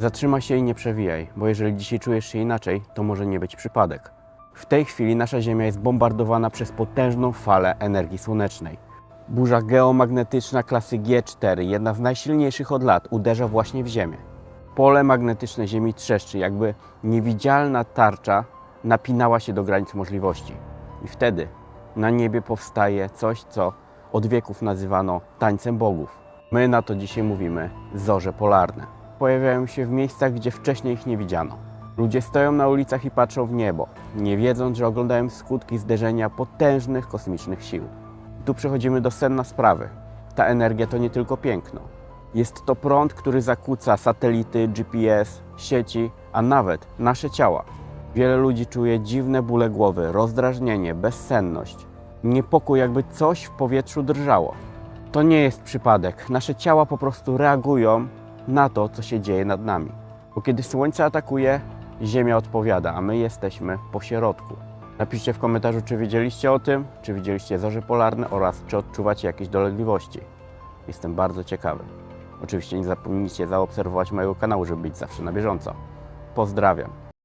Zatrzymaj się i nie przewijaj, bo jeżeli dzisiaj czujesz się inaczej, to może nie być przypadek. W tej chwili nasza Ziemia jest bombardowana przez potężną falę energii słonecznej. Burza geomagnetyczna klasy G4, jedna z najsilniejszych od lat, uderza właśnie w Ziemię. Pole magnetyczne Ziemi trzeszczy, jakby niewidzialna tarcza napinała się do granic możliwości. I wtedy na niebie powstaje coś, co od wieków nazywano tańcem bogów. My na to dzisiaj mówimy zorze polarne. Pojawiają się w miejscach, gdzie wcześniej ich nie widziano. Ludzie stoją na ulicach i patrzą w niebo, nie wiedząc, że oglądają skutki zderzenia potężnych kosmicznych sił. Tu przechodzimy do sedna sprawy. Ta energia to nie tylko piękno. Jest to prąd, który zakłóca satelity, GPS, sieci, a nawet nasze ciała. Wiele ludzi czuje dziwne bóle głowy, rozdrażnienie, bezsenność, niepokój, jakby coś w powietrzu drżało. To nie jest przypadek. Nasze ciała po prostu reagują na to, co się dzieje nad nami. Bo kiedy słońce atakuje, Ziemia odpowiada, a my jesteśmy po środku. Napiszcie w komentarzu, czy wiedzieliście o tym, czy widzieliście zorze polarne oraz czy odczuwacie jakieś dolegliwości. Jestem bardzo ciekawy. Oczywiście nie zapomnijcie zaobserwować mojego kanału, żeby być zawsze na bieżąco. Pozdrawiam.